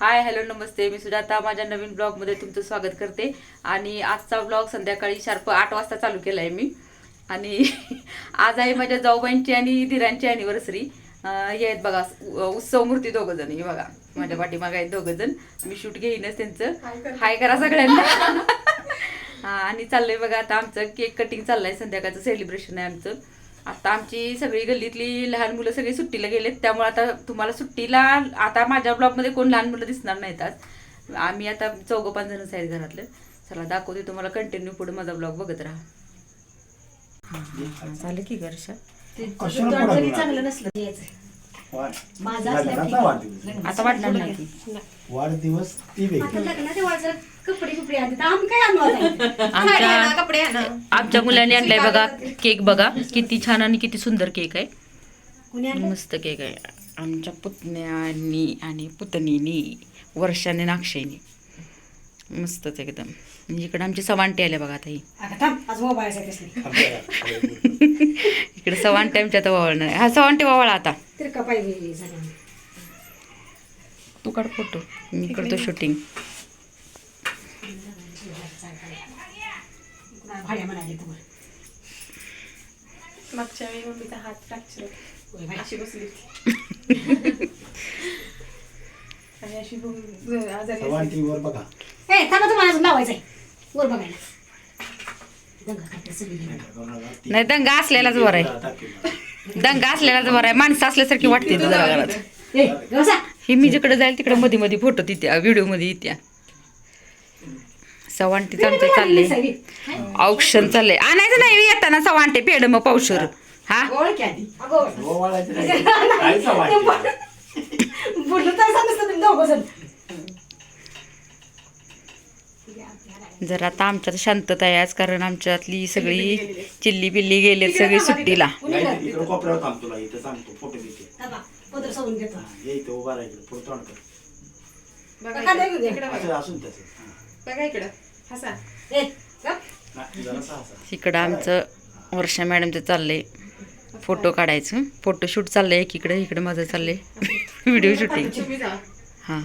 Hi hello नमस्ते. मी सुजाता. माझ्या नवीन ब्लॉगमध्ये तुमचं स्वागत करते. आणि आजचा ब्लॉग संध्याकाळी शार्प आठ वाजता चालू केला आहे मी. आणि आज आहे माझ्या जाऊबाईंची आणि दिरांची अॅनिव्हर्सरी हे आहेत बघा उत्सव मूर्ती दोघं जण. हे बघा माझ्या पाठीमागे आहेत दोघं जण. मी शूट घेईनच त्यांचं. हाय करा. सगळ्यांना. आणि चाललंय बघा आता आमचं केक कटिंग चाललंय. संध्याकाळचं सेलिब्रेशन आहे आमचं. आता आमची सगळी गल्लीतली लहान मुलं सगळी सुट्टीला गेलेत त्यामुळे आता तुम्हाला सुट्टीला आता माझ्या ब्लॉगमध्ये कोण लहान मुलं दिसणार नाहीत आज आम्ही आता चौघं पाच जणच आहेत घरातले चला दाखवते तुम्हाला कंटिन्यू पुढे माझा ब्लॉग बघत राहा झालं की घरच्या? चांगलं नसलं. माझा असला लग्नाचा ठीक. वाढदिवस. आता वाटणार नाही की वाढदिवस ती आता वेगळी लग्नाच्या वाजत कपडे तर आम्ही काय आणू आता? आमच्या कपडे आणा. आमच्या मुलांनी आणलाय बघा केक बघा. किती छान आणि किती सुंदर केक आहे. कुणी आणलं? मस्त केक आहे. आमच्या पुतण्यानी आणि पुतणीनी वर्षाने नाक्षेनी मस्तच एकदम. म्हणजे इकडे आमची सवांटी आल्या बघा आता ही आता थांब आज मोबाईल आहे त्यासनी. इकडे सवांटी आमच्या आता वावळणार आहे. हा सवांटी वावळा आता. तर का पाहिजे झालं तू काढ फोटो. मी करतो शूटिंग. भाड्या म्हणाले तुम्हाला मागच्या वेळी मम्मीचा हात फ्रॅक्चर. अशी बसली होती. आणि अशी आजारी. सवांटीवर बघा. ए थांबा तुम्हाला अजून लावायचं आहे वर बघायला. दंगा करते सगळी. नाही दंगा असलेलाच बरं आहे. दंगा असलेलाच बरं आहे माणसं असल्यासारखी वाटते जरा घरात. हे मी जिकडे जाईल तिकडे मध्ये मध्ये फोटो तिथे व्हिडिओमध्ये येत्या. सवांटीच आमचं चाललंय. औक्षण चाललंय. आणायचं नाही येताना सवांटे पेड मग पावशर. हा? ओळख जर आता आमच्यात शांतता आहे आज कारण आमच्यातली सगळी चिल्ली पिल्ली गेलेत सगळी सुट्टीला. इकडं आमचं वर्षा मॅडमचं चाललंय फोटो काढायचं. फोटोशूट चाललंय एकीकडे इकडे माझं चाललंय. व्हिडिओ शूटिंग हां.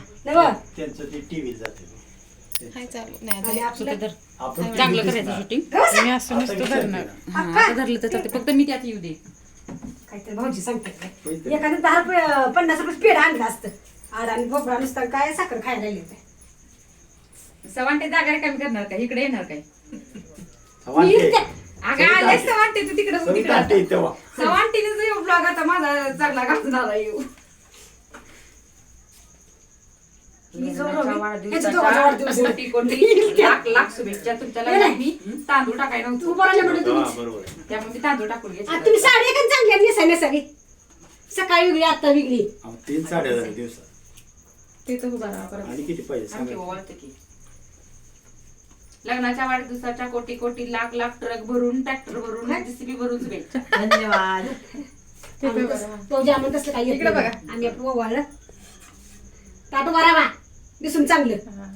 हाय चालू नाही आणि आता आपलं आपण चांगलं करायचं. शूटिंग. मी असं नसतो करणार. हां आता धरलं तर चालते फक्त मी त्यात येऊ दे काहीतरी भाऊजी सांगतात काय. काहीतरी. एखादं दहा रुपये पन्नास रुपये पेढ आणलं असतं आड आणि भोपळा नुसता काय साखर खायला होते सवांटे जागा कमी करणार का इकडे येणार काय सवांटी. अगं आले सवांटे तू तिकडे. सवांटीनेच येऊ ब्लॉग आता माझा चांगला घासून आला येऊ मी जो रवी, वाढदिवसाच्या याचं दोघांचा वाढदिवस आहे. कोटी-कोटी लाख लाख शुभेच्छा. तुमच्या. मी तांदूळ नव्हतो. त्यामुळे मी तांदूळ टाकून घेतले तुम्ही साडी एका चांगली नेसाय सगळी सकाळी वेगळी आता वेगळी. तीन दिवसात. ते तर आणि किती पाहिजे लग्नाच्या वाढदिवसाच्या कोटी कोटी लाख लाख ट्रक भरून ट्रॅक्टर भरून जेसीबी भरून शुभेच्छा. धन्यवाद. ते आम्ही बघा. तसं- तो जे आम्ही तसलं काही इकडे. बघा. आम्ही आपलं ओवाळलं. ताटू बरावा दिसून चांगलं. हा.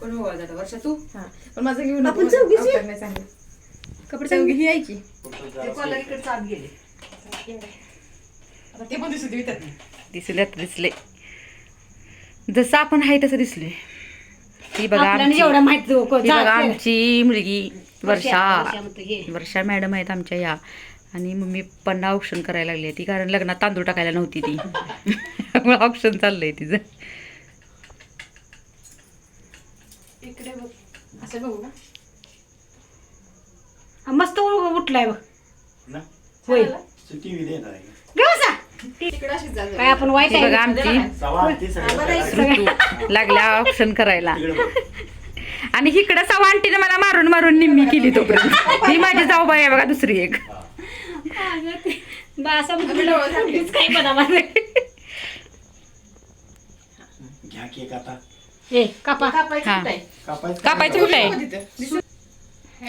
कोण वर्षा तू? हा. पण माझं घेऊन आपण चौघीच कपडे चौघी ही आहे की. आता ते पण दिसत विकत नाही दिसले आता दिसले. जसं आपण आहे तसं दिसले. ही बघा आपल्याला आमची जेवढं माहीत हो, ही बघा आमची मुलगी वर्षा वर्षा. म्हणतो हे. वर्षा मॅडम आहेत आमच्या या. आणि मम्मी पन्ना ऑप्शन करायला लागली ती कारण लग्नात तांदूळ टाकायला नव्हती ती. त्यामुळे ऑप्शन चाललंय तिचं. इकडे बघ. असं बघू का? मस्त उठलाय बघ. ना? होय. टीव्ही देणार आहे गवसा. काय आपण वाईट आहे. बघा आमची लागल्या ऑप्शन करायला. आणि इकडं सवांटीनं मला मारून मारून निम्मी केली तोपर्यंत. ही माझी जाऊबाई आहे बघा दुसरी एक. घ्या केक आता. ए कापा कापायचं हा. कुठं आहे? कापायचं कुठं आहे?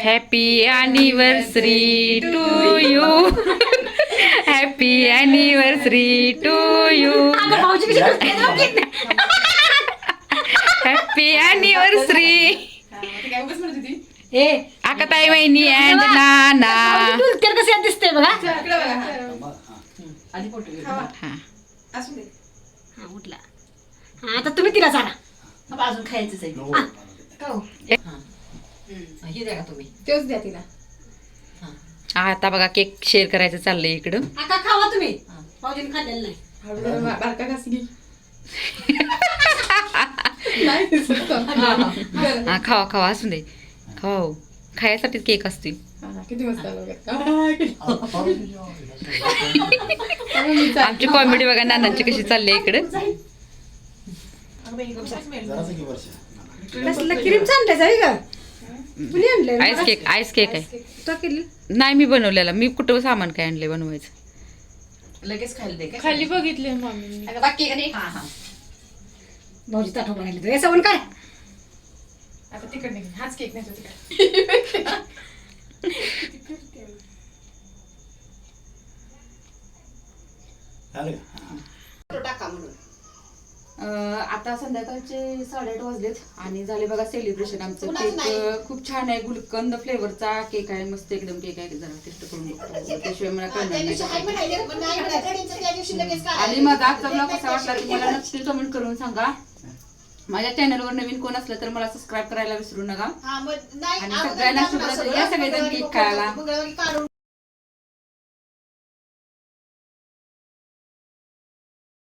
Happy anniversary to you happy anniversary to you अगं भाऊजी कशी करते ना, की? हॅपी अॅनिव्हर्सरी ए आकाताई वहिनी अँड नाना भाऊजी कसं दिसतंय बघा हा. हा. हवा. हा असू दे हा उठला हा, आता तुम्ही तिला चारा बाबा अजून खायचंच आहे. नको का हो? हा, हे द्या का तुम्ही? तेच द्या तिला. आता बघा केक शेअर करायचं चाललंय इकडं. आता खावा तुम्ही. भाऊजीने खाल्लेलं नाही. हळू जरा बा- बारका घास घे नाही. दिसत तो. बरं. हा खावा खावा असू दे. खावा हो. खायसाठीच केक असतील. हा, किती मस्त आलं बघा. आ, किती- त्यामुळे मी जा- आमची कॉमेडी बघा नानांची कशी चालली आहे इकडं. जरासं की वर्ष कसलं क्रीम सांडलं जाई ग कुणी आणलं आईस केक आईस केक आहे. तो केली? नाही मी बनवलेला. मी कुठं सामान काय आणलंय बनवायचं? लगेच खायला दे काय खाली बघितले मम्मी. अगं, बाकी आहे का नाही हा हा. भाऊजी ताठो बनायला तुझ्या सवण काय आता तिकड हाच केक नाही तिकड. का? आता संध्याकाळचे साडेआठ वाजलेत आणि झाले बघा सेलिब्रेशन आमचं. केक खूप छान आहे. गुलकंद फ्लेवरचा केक आहे. मस्त एकदम केक आहे. जरा टेस्ट करून. त्याशिवाय मला कळणार आणि मग आजचा ब्लॉग कसा वाटला तुम्हाला नक्की कमेंट करून सांगा. माझ्या चॅनलवर नवीन कोण असलं तर मला सबस्क्राईब करायला विसरू नका. आणि सगळ्यांना शुभ रात्री. या सगळेजण केक खायला.